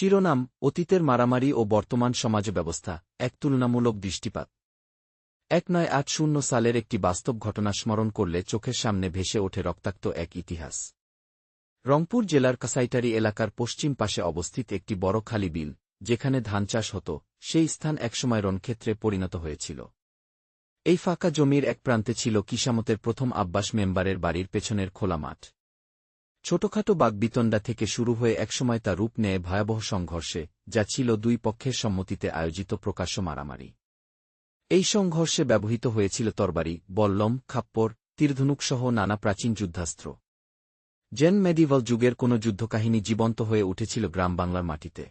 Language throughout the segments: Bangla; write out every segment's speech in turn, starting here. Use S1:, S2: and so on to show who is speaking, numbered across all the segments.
S1: শিরোনাম, অতীতের মারামারি ও বর্তমান সমাজ ব্যবস্থা এক তুলনামূলক দৃষ্টিপাত। এক নয় আট শূন্য সালের একটি বাস্তব ঘটনা স্মরণ করলে চোখের সামনে ভেসে ওঠে রক্তাক্ত এক ইতিহাস। রংপুর জেলার কাসাইটারি এলাকার পশ্চিম পাশে অবস্থিত একটি বড় খালি বিল, যেখানে ধান চাষ হতো, সেই স্থান একসময় রণক্ষেত্রে পরিণত হয়েছিল। এই ফাঁকা জমির এক প্রান্তে ছিল কিসামতের প্রথম আব্বাস মেম্বারের বাড়ির পেছনের খোলা মাঠ। ছোটখাটো বাগবিতণ্ডা থেকে শুরু হয়ে একসময় তা রূপ নেয় ভয়াবহ সংঘর্ষে, যা ছিল দুই পক্ষের সম্মতিতে আয়োজিত প্রকাশ্য মারামারি। এই সংঘর্ষে ব্যবহৃত হয়েছিল তরবারি, বল্লম, খাপ্পর তীরধনুকসহ নানা প্রাচীন যুদ্ধাস্ত্র। জেন মেডিভাল যুগের কোনো যুদ্ধকাহিনী জীবন্ত হয়ে উঠেছিল গ্রাম বাংলার মাটিতে।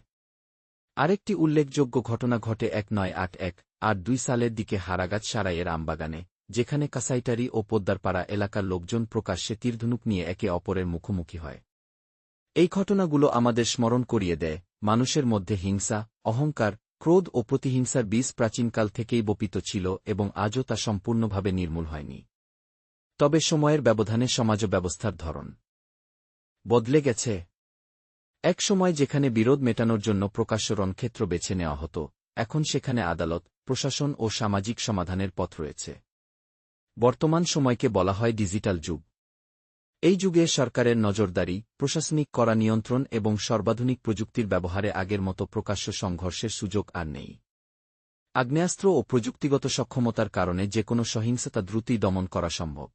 S1: আরেকটি উল্লেখযোগ্য ঘটনা ঘটে এক নয় আট এক আর দুই সালের দিকে হারাগাছ সারাইয়ের আমবাগানে। যেখানে কাসাইটারি ও পোদ্দারপাড়া এলাকার লোকজন প্রকাশ্যে তীরধনুক নিয়ে একে অপরের মুখোমুখি হয়। এই ঘটনাগুলো আমাদের স্মরণ করিয়ে দেয়, মানুষের মধ্যে হিংসা, অহংকার, ক্রোধ ও প্রতিহিংসার বীজ প্রাচীনকাল থেকেই বপিত ছিল এবং আজও তা সম্পূর্ণভাবে নির্মূল হয়নি। তবে সময়ের ব্যবধানে সমাজ ব্যবস্থার ধরন বদলে গেছে। এক সময় যেখানে বিরোধ মেটানোর জন্য প্রকাশ্য রণক্ষেত্র বেছে নেওয়া হতো, এখন সেখানে আদালত, প্রশাসন ও সামাজিক সমাধানের পথ রয়েছে। বর্তমান সময়কে বলা হয় ডিজিটাল যুগ। এই যুগে সরকারের নজরদারি, প্রশাসনিক করা নিয়ন্ত্রণ এবং সর্বাধুনিক প্রযুক্তির ব্যবহারে আগের মতো প্রকাশ্য সংঘর্ষের সুযোগ আর নেই। আগ্নেয়াস্ত্র ও প্রযুক্তিগত সক্ষমতার কারণে যে কোনো সহিংসতা দ্রুতই দমন করা সম্ভব।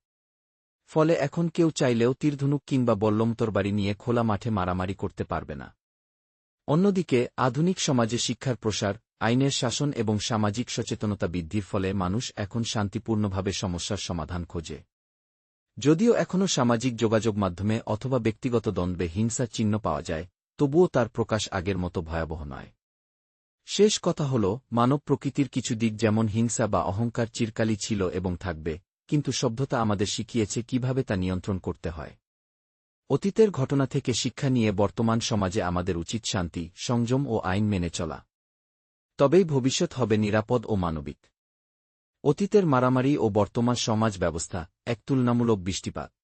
S1: ফলে এখন কেউ চাইলেও তীরধনুক কিংবা বল্লমতরবাড়ি নিয়ে খোলা মাঠে মারামারি করতে পারবে না। অন্যদিকে, আধুনিক সমাজে শিক্ষার প্রসার, আইনের শাসন এবং সামাজিক সচেতনতা বৃদ্ধির ফলে মানুষ এখন শান্তিপূর্ণভাবে সমস্যার সমাধান খোঁজে। যদিও এখনও সামাজিক যোগাযোগ মাধ্যমে অথবা ব্যক্তিগত দ্বন্দ্বে হিংসার চিহ্ন পাওয়া যায়, তবুও তার প্রকাশ আগের মতো ভয়াবহ নয়। শেষ কথা হল, মানব প্রকৃতির কিছু দিক যেমন হিংসা বা অহংকার চিরকালই ছিল এবং থাকবে, কিন্তু সভ্যতা আমাদের শিখিয়েছে কীভাবে তা নিয়ন্ত্রণ করতে হয়। অতীতের ঘটনা থেকে শিক্ষা নিয়ে বর্তমান সমাজে আমাদের উচিত শান্তি, সংযম ও আইন মেনে চলা। তবেই ভবিষ্যৎ হবে নিরাপদ ও মানবিক। অতীতের মারামারি ও বর্তমান সমাজ ব্যবস্থা, এক তুলনামূলক বৃষ্টিপাত।